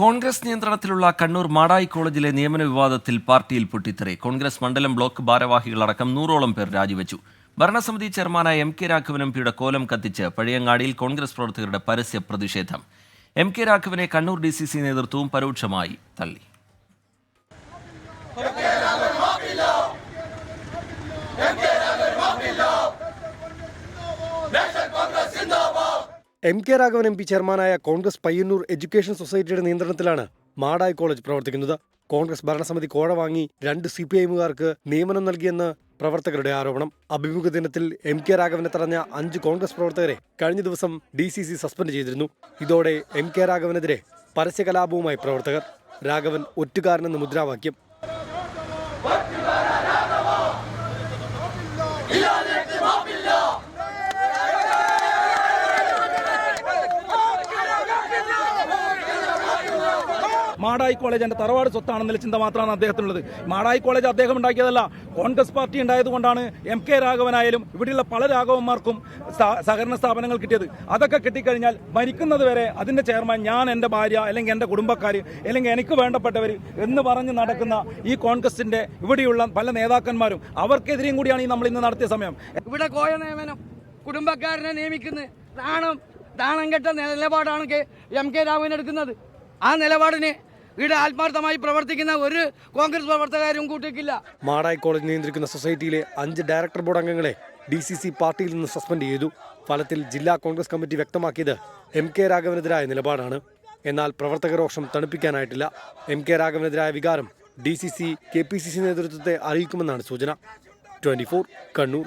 കോൺഗ്രസ് നിയന്ത്രണത്തിലുള്ള കണ്ണൂർ മാടായി കോളേജിലെ നിയമന വിവാദത്തിൽ പാർട്ടിയിൽ പൊട്ടിത്തെറി. കോൺഗ്രസ് മണ്ഡലം ബ്ലോക്ക് ഭാരവാഹികളടക്കം നൂറോളം പേർ രാജിവെച്ചു. ഭരണസമിതി ചെയർമാനായ എം കെ രാഘവൻ എം പിയുടെ കോലം കത്തിച്ച് പഴയങ്ങാടിയിൽ കോൺഗ്രസ് പ്രവർത്തകരുടെ പരസ്യ പ്രതിഷേധം എം കെ രാഘവനെ കണ്ണൂർ ഡി സി സി നേതൃത്വവും പരോക്ഷമായി തള്ളി. M K Raghavan M P ചെയർമാനായ കോൺഗ്രസ് പയ്യന്നൂർ എഡ്യൂക്കേഷൻ സൊസൈറ്റിയുടെ നിയന്ത്രണത്തിലാണ് മാടായി കോളേജ് പ്രവർത്തിക്കുന്നത്. കോൺഗ്രസ് ഭരണസമിതി കോഴ വാങ്ങി രണ്ട് സി പി ഐമുകാർക്ക് നിയമനം നൽകിയെന്ന് പ്രവർത്തകരുടെ ആരോപണം. അഭിമുഖ ദിനത്തിൽ എം കെ രാഘവനെ തടഞ്ഞ അഞ്ച് കോൺഗ്രസ് പ്രവർത്തകരെ കഴിഞ്ഞ ദിവസം ഡി സി സി സസ്പെൻഡ് ചെയ്തിരുന്നു. ഇതോടെ എം കെ രാഘവനെതിരെ പരസ്യകലാപവുമായി പ്രവർത്തകർ. രാഘവൻ ഒറ്റുകാരനെന്ന് മുദ്രാവാക്യം. മാടായി കോളേജ് എന്റെ തറവാട് സ്വത്താണെന്നുള്ള ചിന്ത മാത്രമാണ് അദ്ദേഹത്തിനുള്ളത്. മാടായി കോളേജ് അദ്ദേഹം ഉണ്ടാക്കിയതല്ല. കോൺഗ്രസ് പാർട്ടി ഉണ്ടായതുകൊണ്ടാണ് എം കെ രാഘവനായാലും ഇവിടെയുള്ള പല രാഘവന്മാർക്കും സഹകരണ സ്ഥാപനങ്ങൾ കിട്ടിയത്. അതൊക്കെ കിട്ടിക്കഴിഞ്ഞാൽ മരിക്കുന്നത് വരെ അതിന്റെ ചെയർമാൻ ഞാൻ എന്റെ ഭാര്യ അല്ലെങ്കിൽ എന്റെ കുടുംബക്കാർ അല്ലെങ്കിൽ എനിക്ക് വേണ്ടപ്പെട്ടവർ എന്ന് പറഞ്ഞ് നടക്കുന്ന ഈ കോൺഗ്രസിന്റെ ഇവിടെയുള്ള പല നേതാക്കന്മാരും അവർക്കെതിരെയും കൂടിയാണ് ഈ നമ്മൾ ഇന്ന് നടത്തിയ സമയം. ഇവിടെ കോയ കുടുംബക്കാരനെ നിയമിക്കുന്നത് നാണം നാണം കെട്ട നിലപാടാണ് എം കെ രാഘവൻ എടുക്കുന്നത്. ആ നിലപാടിന് ഇവിടെ ആത്മാർത്ഥമായി പ്രവർത്തിക്കുന്ന ഒരു കോൺഗ്രസ് പ്രവർത്തകരും കൂട്ടിക്കില്ല. മാടായി കോളേജ് നിയന്ത്രിക്കുന്ന സൊസൈറ്റിയിലെ അഞ്ച് ഡയറക്ടർ ബോർഡ് അംഗങ്ങളെ ഡി സി സി പാർട്ടിയിൽ നിന്ന് സസ്പെൻഡ് ചെയ്തു. ഫലത്തിൽ ജില്ലാ കോൺഗ്രസ് കമ്മിറ്റി വ്യക്തമാക്കിയത് എം കെ രാഘവനെതിരായ നിലപാടാണ്. എന്നാൽ പ്രവർത്തകരോഷം തണുപ്പിക്കാനായിട്ടില്ല. എം കെ രാഘവനെതിരായ വികാരം D C C K P C C നേതൃത്വത്തെ അറിയിക്കുമെന്നാണ് സൂചന. ട്വന്റി കണ്ണൂർ.